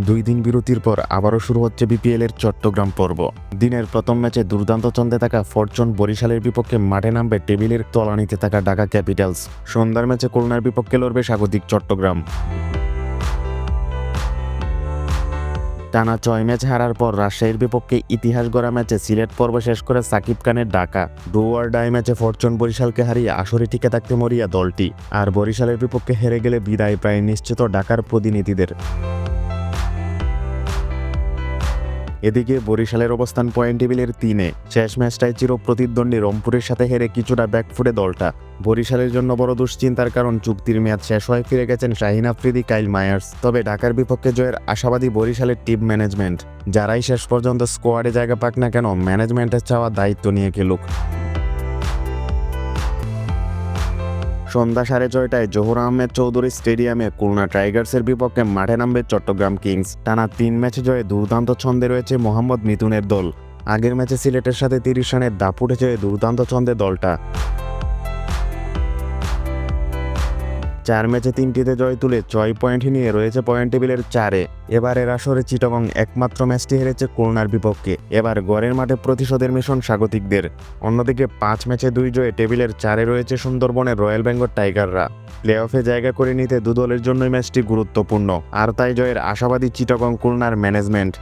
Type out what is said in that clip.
দুই দিন বিরতির পর আবারও শুরু হচ্ছে বিপিএল এর চট্টগ্রাম পর্ব। দিনের প্রথম ম্যাচে দুর্দান্ত ছন্দে থাকা ফরচুন বরিশালের বিপক্ষে মাঠে নামবে টেবিলের তলানিতে থাকা ঢাকা ক্যাপিটালস। সন্ধ্যার ম্যাচে খুলনার বিপক্ষে লড়বে স্বাগতিক চট্টগ্রাম। টানা ছয় ম্যাচ হারার পর রাজশাহীর বিপক্ষে ইতিহাস গড়া ম্যাচে সিলেট পর্ব শেষ করে সাকিব খানের ঢাকা ডুয়ার ডাই ম্যাচে ফরচুন বরিশালকে হারিয়ে আসরে টিকে থাকতে মরিয়া দলটি। আর বরিশালের বিপক্ষে হেরে গেলে বিদায় প্রায় নিশ্চিত ঢাকার প্রতিনিধিদের। এদিকে বরিশালের অবস্থান পয়েন্ট টেবিলের তিনে। শেষ ম্যাচটায় চির প্রতিদ্বন্দ্বী রংপুরের সাথে হেরে কিছুটা ব্যাকফুটে দলটা। বরিশালের জন্য বড় দুশ্চিন্তার কারণ চুক্তির মেয়াদ শেষ হয়ে ফিরে গেছেন শাহিন আফ্রিদি, কাইল মায়ার্স। তবে ঢাকার বিপক্ষে জয়ের আশাবাদী বরিশালের টিম ম্যানেজমেন্ট। যারাই শেষ পর্যন্ত স্কোয়াডে জায়গা পাক না কেন, ম্যানেজমেন্টের চাওয়া দায়িত্ব নিয়ে খেলুক। সন্ধ্যা সাড়ে ছয়টায় জহুর আহমেদ চৌধুরী স্টেডিয়ামে খুলনা টাইগার্সের বিপক্ষে মাঠে নামবে চট্টগ্রাম কিংস। টানা তিন ম্যাচে জয়ে দুর্দান্ত ছন্দে রয়েছে মোহাম্মদ মিথুনের দল। আগের ম্যাচে সিলেটের সাথে তিরিশ রানের দাপুটে জয়ে দুর্দান্ত ছন্দে দলটা। চার ম্যাচে তিনটিতে জয় তুলে ছয় পয়েন্ট নিয়ে রয়েছে পয়েন্ট টেবিলের চারে। এবারের আসরে চিটগং একমাত্র ম্যাচটি হেরেছে খুলনার বিপক্ষে। এবার গড়ের মাঠে প্রতিশোধের মিশন স্বাগতিকদের। অন্যদিকে পাঁচ ম্যাচে দুই জয়ে টেবিলের চারে রয়েছে সুন্দরবনের রয়্যাল বেঙ্গল টাইগাররা। প্লে অফে জায়গা করে নিতে দু দলের জন্যই ম্যাচটি গুরুত্বপূর্ণ। আর তাই জয়ের আশাবাদী চিটগং খুলনার ম্যানেজমেন্ট।